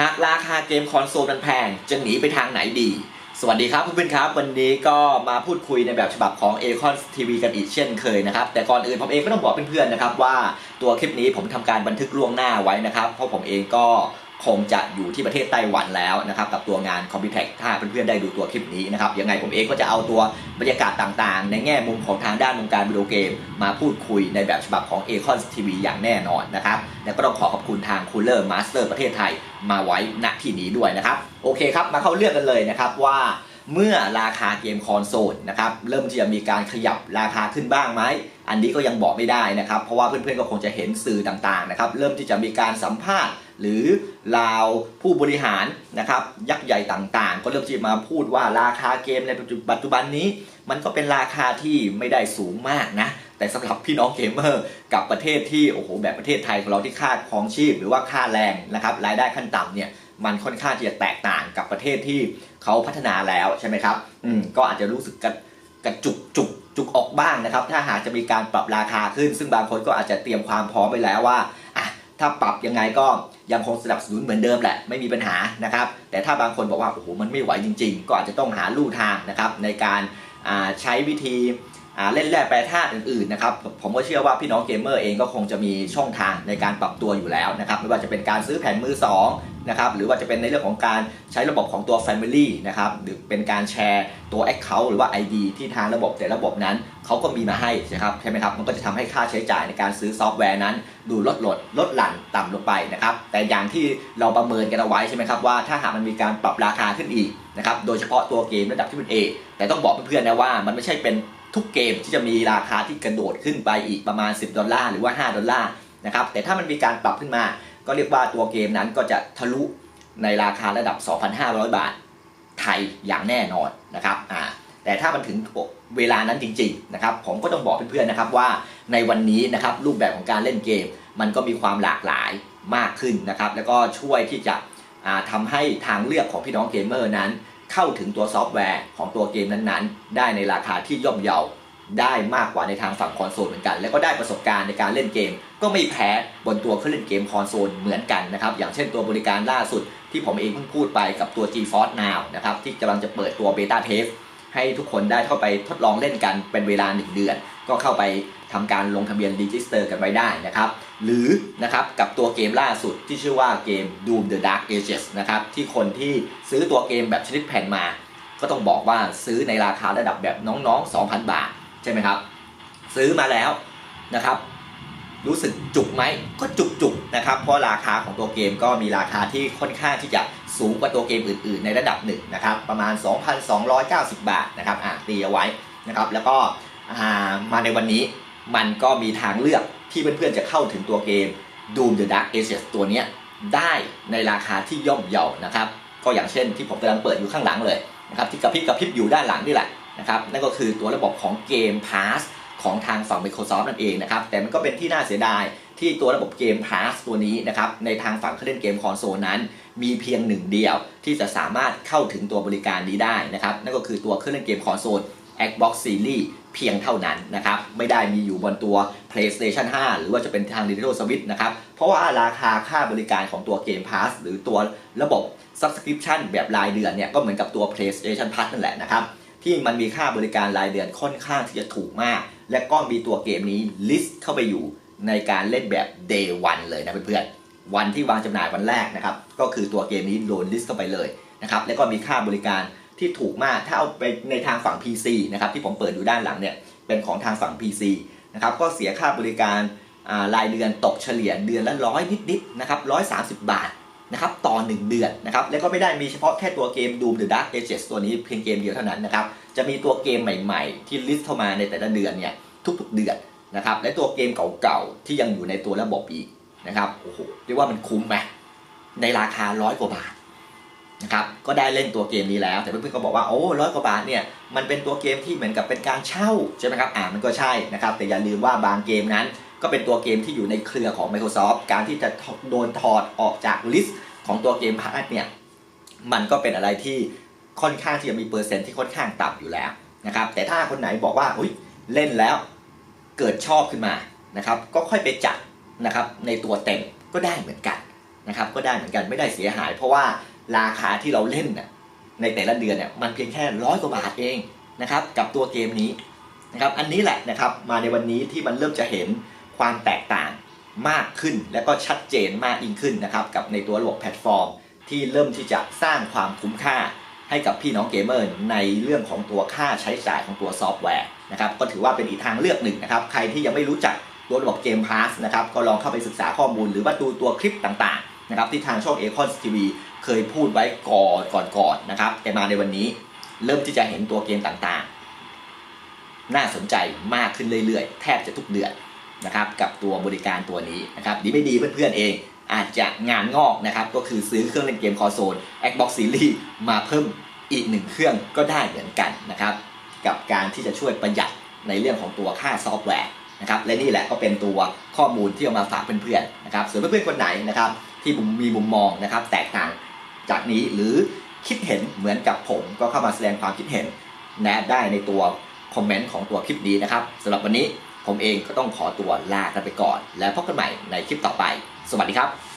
หากราคาเกมคอนโซลมันแพงจะหนีไปทางไหนดี สวัสดีครับเพื่อนๆครับ วันนี้ก็มาพูดคุยในแบบฉบับของ a c o n TV กันอีกเช่นเคยนะครับ แต่ก่อนอื่นผมเองก็ต้องบอกเพื่อนๆนะครับว่าตัวคลิปนี้ผมทำการบันทึกล่วงหน้าไว้นะครับ เพราะผมเองก็ คงจะอยู่ที่ประเทศไต้หวันแล้วนะครับกับตัวงาน c o m p u t e c ถ้าเพื่อนๆได้ดูตัวคลิปนี้นะครับยังไงผมเองก็จะเอาตัวบรรยากาศต่างๆ ในแง่มุมของทางด้านวงการวิดีโอเกม มาพูดคุยในแบบฉบับของ a c o n TV อย่างแน่นอนนะครับและก็ต้องขอขอบคุณทาง Cooler Master ประเทศไทยมาไว้ณที่นี้ด้วยนะครับโอเคครับมาเข้าเรื่องกันเลยนะครับว่าเมื่อราคาเกมคอนโซลนะครับเริ่มที่จะมีการขยับราคาขึ้นบ้างไหมอันนี้ก็ยังบอกไม่ได้นะครับเพราะว่าเพื่อนๆก็คงจะเห็นสื่อต่างๆนะครับเริ่มที่จะมีการสัมภาษณ์ หรือลาวผู้บริหารนะครับยักษ์ใหญ่ต่างๆ ก็เริ่มที่มาพูดว่าราคาเกมในปัจจุบันนี้ มันก็เป็นราคาที่ไม่ได้สูงมากนะแต่สำหรับพี่น้องเกมเมอร์กับประเทศที่โอ้โหแบบประเทศไทยของเราที่ค่าครองชีพ หรือว่าค่าแรงนะครับรายได้ขั้นต่ำเนี่ยมันค่อนข้างที่จะแตกต่างกับประเทศที่เขาพัฒนาแล้วใช่ไหมครับอืมก็อาจจะรู้สึกกระกระจุกจุกจุกออกบ้างนะครับ ถ้าหากจะมีการปรับราคาขึ้น ซึ่งบางคนก็อาจจะเตรียมความพร้อมไปแล้วว่า ถ้าปรับยังไงก็ยังคงสนับสนุนเหมือนเดิมแหละไม่มีปัญหานะครับ แต่ถ้าบางคนบอกว่าโอ้โหมันไม่ไหวจริง ๆ ก็อาจจะต้องหาลู่ทางนะครับในการใช้วิธีเล่นแร่แปรธาตุอื่นๆนะครับผมก็เชื่อว่าพี่น้องเกมเมอร์เองก็คงจะมีช่องทางในการปรับตัวอยู่แล้วนะครับไม่ว่าจะเป็นการซื้อแผ่นมือ2 นะครับหรือว่าจะเป็นในเรื่องของการใช้ระบบของตัว Family นะครับหรือเป็นการแชร์ตัว Account หรือว่า ID ที่ทางระบบแต่ระบบนั้นเขาก็มีมาให้นะครับใช่ไหมครับมันก็จะทำให้ค่าใช้จ่ายในการซื้อซอฟต์แวร์นั้น ดูลดลดลดหลั่นต่ำลงไปนะครับแต่อย่างที่เราประเมินกันเอาไว้ใช่ไหมครับว่าถ้าหากมันมีการปรับราคาขึ้นอีกนะครับโดยเฉพาะตัวเกมระดับที่เป็น A แต่ต้องบอกเพื่อนๆนะว่ามันไม่ใช่เป็นทุกเกมที่จะมีราคาที่กระโดดขึ้นไปอีกประมาณ 10 ดอลลาร์หรือว่า 5 ดอลลาร์นะครับแต่ถ้ามันมีการปรับขึ้นมา ก็เรียกว่าตัวเกมนั้นก็จะทะลุในราคาระดับ 2,500 บาทไทยอย่างแน่นอนนะครับอ่าแต่ถ้ามันถึงเวลานั้นจริงๆนะครับผมก็ต้องบอกเพื่อนๆนะครับว่าในวันนี้นะครับรูปแบบของการเล่นเกม มันก็มีความหลากหลายมากขึ้นนะครับแล้วก็ช่วยที่จะอ่าทำให้ทางเลือกของพี่น้องเกมเมอร์นั้น เข้าถึงตัวซอฟต์แวร์ของตัวเกมนั้นๆ ได้ในราคาที่ย่อมเยา ได้มากกว่าในทางฝั่งคอนโซลเหมือนกัน แล้วก็ได้ประสบการณ์ในการเล่นเกม ก็ไม่แพ้บนตัวเครื่องเล่นเกมคอนโซลเหมือนกันนะครับ อย่างเช่นตัวบริการล่าสุดที่ผมเองเพิ่งพูดไปกับตัว GeForce Now นะครับที่กำลังจะเปิดตัวเบต้าเทสให้ทุกคนได้เข้าไปทดลองเล่นกันเป็นเวลา 1 เดือน ก็เข้าไปทำการลงทะเบียนรีจิสเตอร์กันไว้ได้นะครับ หรือนะครับกับตัวเกมล่าสุดที่ชื่อว่าเกม Doom the Dark Ages นะครับที่คนที่ซื้อตัวเกมแบบชนิดแผ่นมา ก็ต้องบอกว่าซื้อในราคาระดับแบบน้องๆ 2,000 บาท ใช่ไหมครับ ซื้อมาแล้วนะครับ รู้สึกจุกไหมก็จุกจุกๆนะครับ เพราะราคาของตัวเกมก็มีราคาที่ค่อนข้างที่จะสูงกว่าตัวเกมอื่น ๆ ในระดับหนึ่งนะครับ ประมาณ 2,290 บาทนะครับอ่าตีเอาไว้นะครับ แล้วก็อ่ามาในวันนี้มันก็มีทางเลือกที่เพื่อนๆจะเข้าถึงตัวเกม Doom the Dark Ages ตัวนี้ได้ในราคาที่ย่อมเยานะครับ ก็อย่างเช่นที่ผมกำลังเปิดอยู่ข้างหลังเลยนะครับที่กระพริบกระพริบอยู่ด้านหลังนี่แหละ นะครับนั่นก็คือตัวระบบของเกม Pass ของทางฝั่ง Microsoft นั่นเองนะครับแต่มันก็เป็นที่น่าเสียดายที่ตัวระบบเกม Pass ตัวนี้นะครับในทางฝั่งเครื่องเล่นเกมคอนโซลนั้น มีเพียงหนึ่งเดียว ที่จะสามารถเข้าถึงตัวบริการนี้ได้นะครับนั่นก็คือตัวเครื่องเล่นเกมคอนโซล Xbox Series เพียงเท่านั้นนะครับไม่ได้มีอยู่บนตัว PlayStation 5 หรือว่าจะเป็นทาง Nintendo Switch นะครับเพราะว่าราคาค่าบริการของตัวเกม Pass หรือตัวระบบ Subscription แบบรายเดือนเนี่ยก็เหมือนกับตัว PlayStation Plus นั่นแหละนะครับ ที่มันมีค่าบริการรายเดือนค่อนข้างที่จะถูกมาก และก็มีตัวเกมนี้ลิสต์เข้าไปอยู่ในการเล่นแบบ day one เลยนะเพื่อนๆวันที่วางจำหน่ายวันแรกนะครับก็คือตัวเกมนี้โดนลิสต์เข้าไปเลยนะครับแล้วก็มีค่าบริการที่ถูกมากถ้าเอาไปในทางฝั่ง PC นะครับที่ผมเปิดอยู่ด้านหลังเนี่ยเป็นของทางฝั่ง PC นะครับก็เสียค่าบริการรายเดือนตกเฉลี่ยเดือนละร้อยนิดๆนะครับร้อยสาบาท นะครับต่อ 1 เดือนนะครับแล้วก็ไม่ได้มีเฉพาะแค่ตัวเกม Doom the Dark Ages ตัวนี้เพียงเกมเดียวเท่านั้นนะครับจะมีตัวเกมใหม่ๆ ที่ลิสต์เข้ามาในแต่ละเดือนเนี่ยทุกๆเดือนนะครับและตัวเกมเก่าๆที่ยังอยู่ในตัวระบบอีกนะครับโอ้โหเรียกว่ามันคุ้มไหมในราคาร้อยกว่าบาทนะครับก็ได้เล่นตัวเกมนี้แล้ว แต่เพื่อนๆก็บอกว่าโอ้ร้อยกว่าบาทเนี่ยมันเป็นตัวเกมที่เหมือนกับเป็นการเช่าใช่ไหมครับอ่ามันก็ใช่นะครับแต่อย่าลืมว่าบางเกมนั้น ก็เป็นตัวเกมที่อยู่ในเครือของ Microsoft การที่จะโดนถอดออกจากลิสต์ของตัวเกมพาร์ทเนี่ยมันก็เป็นอะไรที่ค่อนข้างที่จะมีเปอร์เซ็นต์ที่ค่อนข้างต่ำอยู่แล้วนะครับแต่ถ้าคนไหนบอกว่าอุ้ยเล่นแล้วเกิดชอบขึ้นมานะครับก็ค่อยไปจัดนะครับในตัวเต็มก็ได้เหมือนกันนะครับก็ได้เหมือนกันไม่ได้เสียหาย เพราะว่าราคาที่เราเล่นน่ะในแต่ละเดือนเนี่ยมันเพียงแค่ร้อยกว่าบาทเองนะครับกับตัวเกมนี้นะครับอันนี้แหละนะครับมาในวันนี้ที่มันเริ่มจะเห็น ความแตกต่างมากขึ้น และก็ชัดเจนมากยิ่งขึ้นนะครับกับในตัวระบบแพลตฟอร์ม ที่เริ่มที่จะสร้างความคุ้มค่าให้กับพี่น้องเกมเมอร์ในเรื่องของตัวค่าใช้จ่ายของตัวซอฟต์แวร์นะครับก็ถือว่าเป็นอีกทางเลือกหนึ่งนะครับใครที่ยังไม่รู้จักตัวระบบเกมพาสนะครับก็ลองเข้าไปศึกษาข้อมูล หรือว่าดูตัวคลิปต่างๆนะครับที่ทางช่อง a c o n TV เคยพูดไว้ก่อนก่อนๆนะครับแต่มาในวันนี้เริ่มที่จะเห็นตัวเกมต่างๆ น่าสนใจมากขึ้นเรื่อยๆ แทบจะทุกเดือน นะครับกับตัวบริการตัวนี้นะครับดีไม่ดีเพื่อนๆเองอาจจะงานงอกนะครับก็คือซื้อเครื่องเล่นเกมคอนโซล Xbox Series มาเพิ่มอีกหนึ่งเครื่องก็ได้เหมือนกันนะครับกับการที่จะช่วยประหยัดในเรื่องของตัวค่าซอฟต์แวร์นะครับและนี่แหละก็เป็นตัวข้อมูลที่เอามาฝากเพื่อนๆนะครับส่วนเพื่อนๆคนไหนนะครับที่มีมุมมองนะครับแตกต่างจากนี้หรือคิดเห็นเหมือนกับผมก็เข้ามาแสดงความคิดเห็นแนะได้ในตัวคอมเมนต์ของตัวคลิปนี้นะครับสำหรับวันนี้ ผมเองก็ต้องขอตัวลากันไปก่อน แล้วพบกันใหม่ในคลิปต่อไป สวัสดีครับ